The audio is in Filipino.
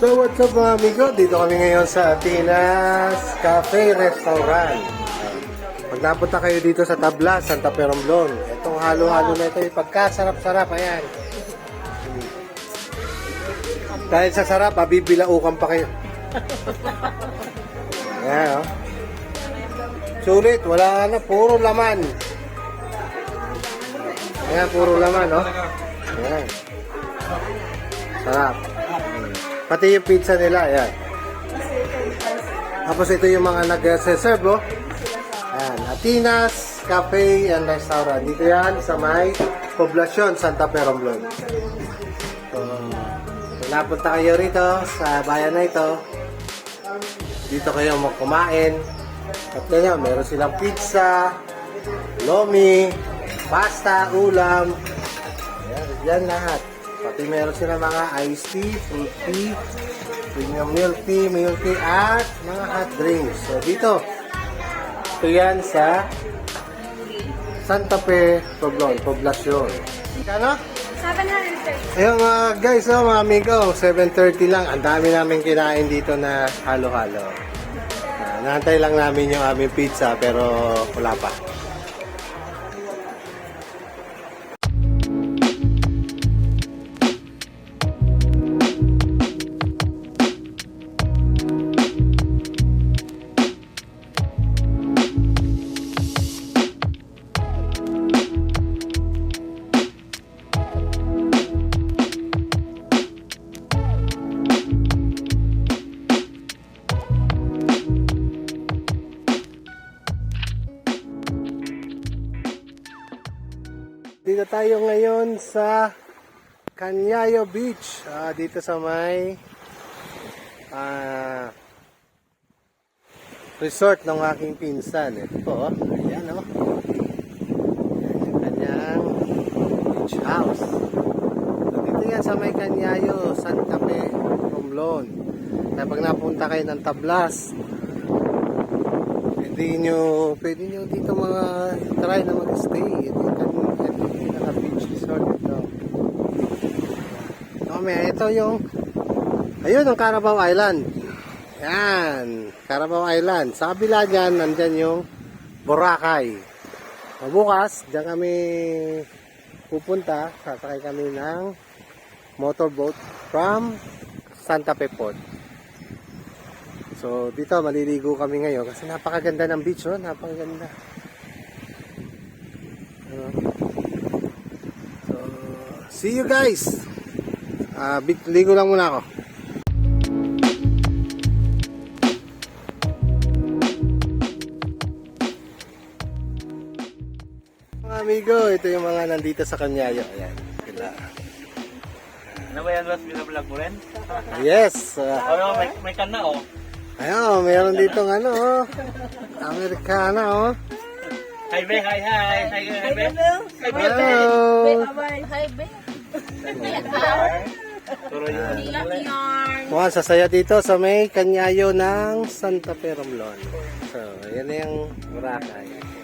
So mga amigo, dito kami ngayon sa Atinas Cafe Restaurant. Pag napunta kayo dito sa Tablas, Santa Peromblon, itong halo-halo na ito, pagkasarap-sarap, ayan. Dahil sa sarap, abibilaukan pa kayo. Ayan, oh. Sulit, wala na, puro laman. Ayan, puro laman, oh. Ayan. Sarap. Pati yung pizza nila, ayan. Tapos ito yung mga nag-serve, oh. Ayan, Atinas Cafe and Restaurant. Dito yan sa may Poblacion, Santa Peromblon. So, kung napunta kayo rito sa bayan na ito, dito kayo magkumain. At ganyan, meron silang pizza, lomi, pasta, ulam. Ayan, yan lahat. Pati meron sila mga iced tea, fruit tea, premium milk tea, milk tea, at mga hot drinks. So dito, ito yan sa Santa Fe, Poblon, Poblacion. Kano? 730. Ayun mga guys, oh, mga amigo, 7.30 lang. Ang dami namin kinain dito na halo-halo. Uh, naantay lang namin yung aming pizza pero wala pa. Dito tayo ngayon sa Canyayo Beach. Ah, dito sa may ah, resort ng aking pinsan. Ito. Ayan, oh. Ayan yung kanyang beach house. Dito yan sa may Canyayo, Santa Fe, Romblon. Kaya pag napunta kayo ng Tablas, pwede nyo, pwede nyo dito mga try na mag-stay. Ito yung kanyang pinaka-beach resort ito. Tome, ito yung, ayun ang Carabao Island. Yan, Carabao Island. Sa kabila dyan, nandyan yung Boracay. Bukas, dyan kami pupunta. Sasakay kami ng motorboat from Santa Fe Port. So, dito maliligo kami ngayon kasi napakaganda ng beach, oh. Napakaganda. Ano? So, see you guys! Ah, bit ligo lang muna ako. Mga amigo, ito yung mga nandito sa Kanyayo. Ayan, sila. Ano ba yan, Ross? Binablog mo rin? Yes! Ano, may, may kan na, oh. Ayun, mayroon dito ng ano, oh. Amerikana, oh. Hi, Be. Hi, hi. Hi, hi, Be. Hi, Be. Hello! Hi, babe. Turo yun. Iyak yarn. Mukhang sasaya dito sa may kanyayo ng Santa Fe Romblon. So, yan na yung Boracay.